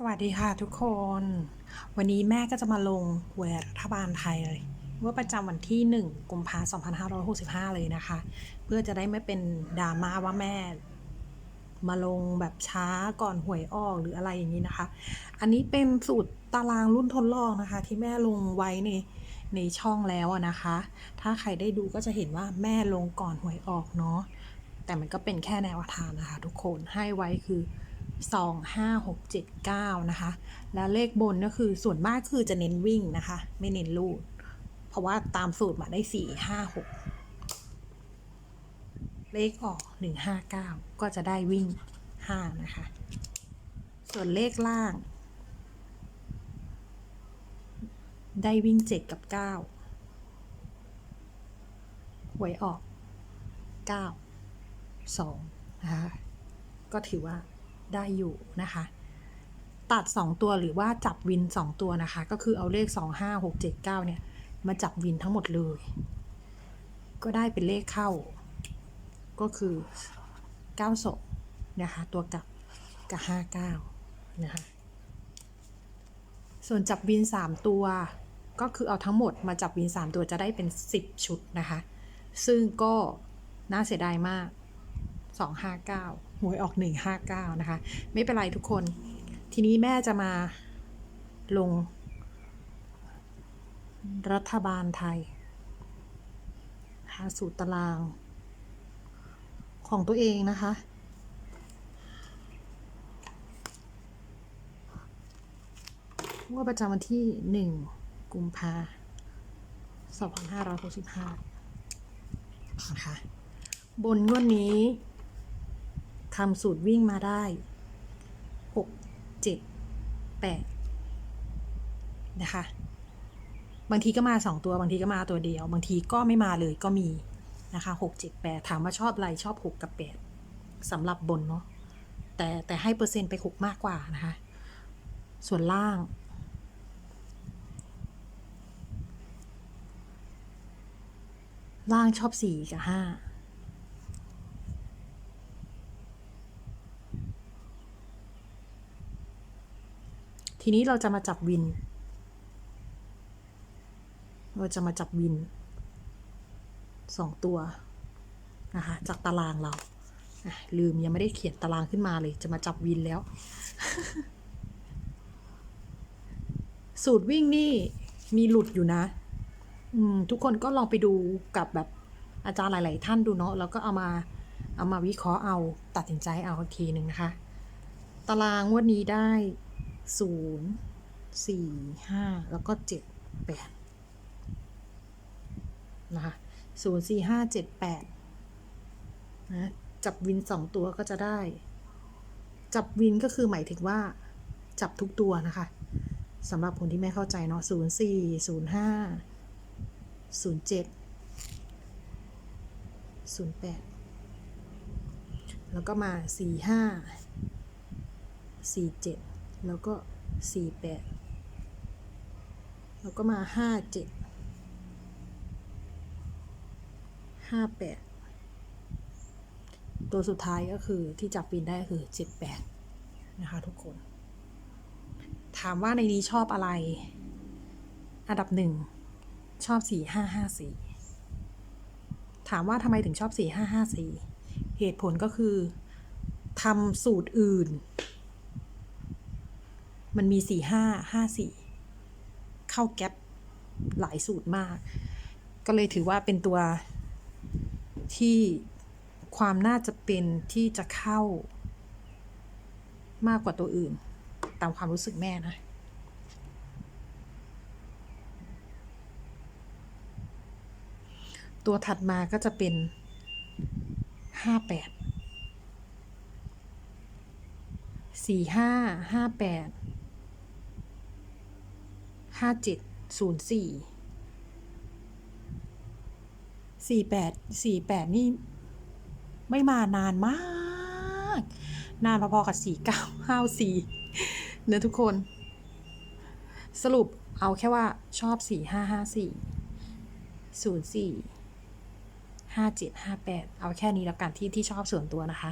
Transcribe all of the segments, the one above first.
สวัสดีค่ะทุกคน วันนี้แม่ก็จะมาลงหวยรัฐบาลไทยเลยเมื่อประจำวันที่ 1 กุมภาพันธ์2565 เลยนะคะ เพื่อจะได้ไม่เป็นดราม่าว่าแม่ มาลงแบบช้าก่อนหวยออกหรืออะไรอย่างนี้นะคะ อันนี้เป็นสูตรตารางรุ่นทดลองนะคะ ที่แม่ลงไว้ในในช่องแล้วนะคะ ถ้าใครได้ดูก็จะเห็นว่าแม่ลงก่อนหวยออกเนาะแต่มันก็เป็นแค่แนวทางนะคะ ทุกคนให้ไว้คือ 2 5 6 7 9นะคะ แล้วเลขบนก็คือส่วนมากคือจะเน้นวิ่งนะคะ ไม่เน้นลูด เพราะว่าตามสูตรมาได้ 4 5 6 เลขออก 1 5 9 ก็จะได้วิ่ง 5 นะคะ ส่วนเลขล่าง ได้วิ่ง 7 กับ 9 หวยออก 9 2 นะคะก็ถือว่า ได้อยู่นะคะ ตัด 2 ตัวหรือว่าจับวิน 2 ตัวนะคะ ก็คือเอาเลข 2 5 6 7 9 เนี่ย มาจับวินทั้งหมดเลย ก็ได้เป็นเลขเข้า ก็คือ9 2นะคะ ตัวกับกับ 59 นะคะ ส่วนจับวิน 3 ตัว ก็คือเอาทั้งหมดมาจับวิน 3 ตัวจะได้เป็น 10 ชุดนะคะ ซึ่งก็น่าเสียดายมาก 259 หวยออก 159 นะคะ ไม่เป็นไรทุกคน ทีนี้แม่จะมาลง รัฐบาลไทย หาสูตรตาราง ของตัวเองนะคะ ว่าประจำวันที่ 1 กุมภา2565 นะคะ บนงวดนี้ ทำสูตรวิ่งมาได้ 6 7 8 นะคะ บางทีก็มา 2 ตัว บางทีก็มาตัวเดียว บางทีก็ไม่มาเลยก็มีนะคะ 6 7 8 ถามว่าชอบอะไรชอบ 6 กับ 8สำหรับบนเนาะ แต่แต่ให้เปอร์เซ็นต์ไป 6 มากกว่านะคะ ส่วนล่าง ล่างชอบ 4 กับ 5 ทีนี้เราจะมาจับวิน เราจะมาจับวินสองตัวนะคะจากตารางเรา ลืมยังไม่ได้เขียนตารางขึ้นมาเลย จะมาจับวินแล้ว สูตรวิ่งนี่มีหลุดอยู่นะ ทุกคนก็ลองไปดูกับแบบอาจารย์หลาย ๆ ท่านดูเนาะแล้วก็เอามาเอามาวิเคราะห์เอาตัดสินใจเอาอีกทีหนึ่งนะคะ ตารางงวันนี้ได้ ศูนย์สี่ห้าแล้วก็เจ็ดแปดนะคะศูนย์สี่ห้าเจ็ดแปดนะจับวินสองตัวก็จะได้ จับวินก็คือหมายถึงว่า จับทุกตัวนะคะสำหรับคนที่ไม่เข้าใจเนาะศูนย์สี่ศูนย์ห้าศูนย์เจ็ดศูนย์แปดแล้วก็มาสี่ห้าสี่เจ็ด แล้วก็สี่แปดแล้วก็มาห้าเจ็ดห้าแปดตัวสุดท้ายก็คือที่จับปีนได้คือเจ็ดแปดนะคะทุกคน ถามว่าในนี้ชอบอะไร อันดับหนึ่งชอบสี่ห้าห้าสี่ถามว่าทำไมถึงชอบสี่ห้าห้าสี่เหตุผลก็คือทำสูตรอื่น มันมีสี่ห้าห้าสี่เข้าแก๊ปหลายสูตรมาก ก็เลยถือว่าเป็นตัวที่ความน่าจะเป็นที่จะเข้ามากกว่าตัวอื่น ตามความรู้สึกแม่นะตัวถัดมาก็จะเป็นห้าแปดสี่ห้าห้าแปด ห้าเจ็ดศูนย์สี่สี่แปดสี่แปดนี่ ไม่มานานมาก นานพอๆกับสี่เก้าห้าสี่เนื้อทุกคน สรุปเอาแค่ว่าชอบสี่ห้าห้าสี่ศูนย์สี่ห้าเจ็ดห้าแปดเอาแค่นี้แล้วกันที่ที่ชอบส่วนตัวนะคะ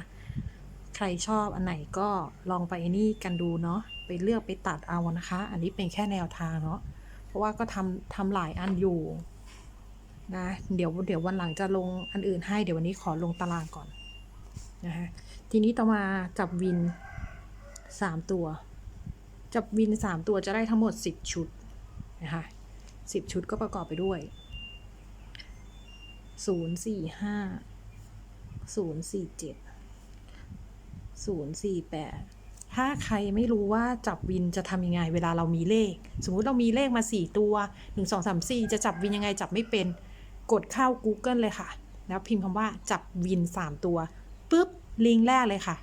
ใครชอบอันไหนก็ลองไปนี่กันดูเนาะ ไปเลือกไปตัดเอานะคะ อันนี้เป็นแค่แนวทางเนาะเพราะว่าก็ทำทำหลายอันอยู่นะเดี๋ยวเดี๋ยววันหลังจะลงอันอื่นให้เดี๋ยววันนี้ขอลงตารางก่อนนะฮะทีนี้ต่อมาจับวินสามตัว จับวินสามตัวจะได้ทั้งหมดสิบชุดนะคะสิบชุดก็ประกอบไปด้วยศูนย์สี่ห้าศูนย์สี่เจ็ดศูนย์สี่แปด ถ้าใครไม่รู้ว่าจับวินจะทำยังไง เวลาเรามีเลข สมมุติเรามีเลขมาสี่ตัวหนึ่งสองสามสี่จะจับวินยังไงจับไม่เป็น กดเข้า Google เลยค่ะ แล้วพิมพ์คำว่าจับวินสามตัวปุ๊บลิงก์แรกเลยค่ะ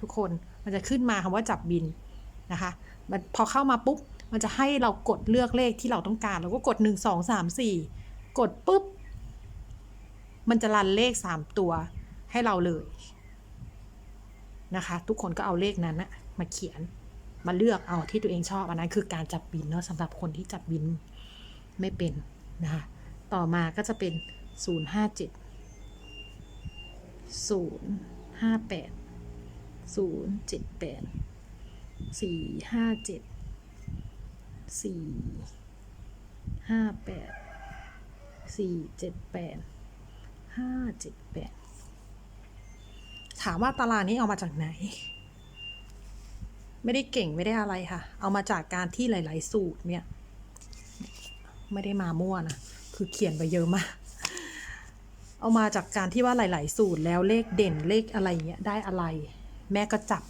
ทุกคนมันจะขึ้นมาคำว่าจับวินนะคะมันพอเข้ามาปุ๊บมันจะให้เรากดเลือกเลขที่เราต้องการเราก็กดหนึ่งสองสามสี่กดปุ๊บ มันจะรันเลขสามตัวให้เราเลยนะคะ ทุกคนก็เอาเลขนั้นนะ มาเขียน มาเลือกเอาที่ตัวเองชอบอันนั้นคือการจับบินเนาะสำหรับคนที่จับบินไม่เป็นนะคะต่อมาก็จะเป็น 0 5 7 0 5 8 0 7 8 4 5 7 4 5 8 4 7 8 5 7 8 ถามว่าตารางนี้เอามาจากไหน ไม่ได้เก่งไม่ได้อะไรค่ะ เอามาจากการที่หลาย ๆ สูตรเนี่ย ไม่ได้มามั่วนะ คือเขียนไปเยอะมาก เอามาจากการที่ว่าหลาย ๆ สูตรแล้วเลขเด่นเลขอะไรเงี้ยได้อะไร แม่ก็จับ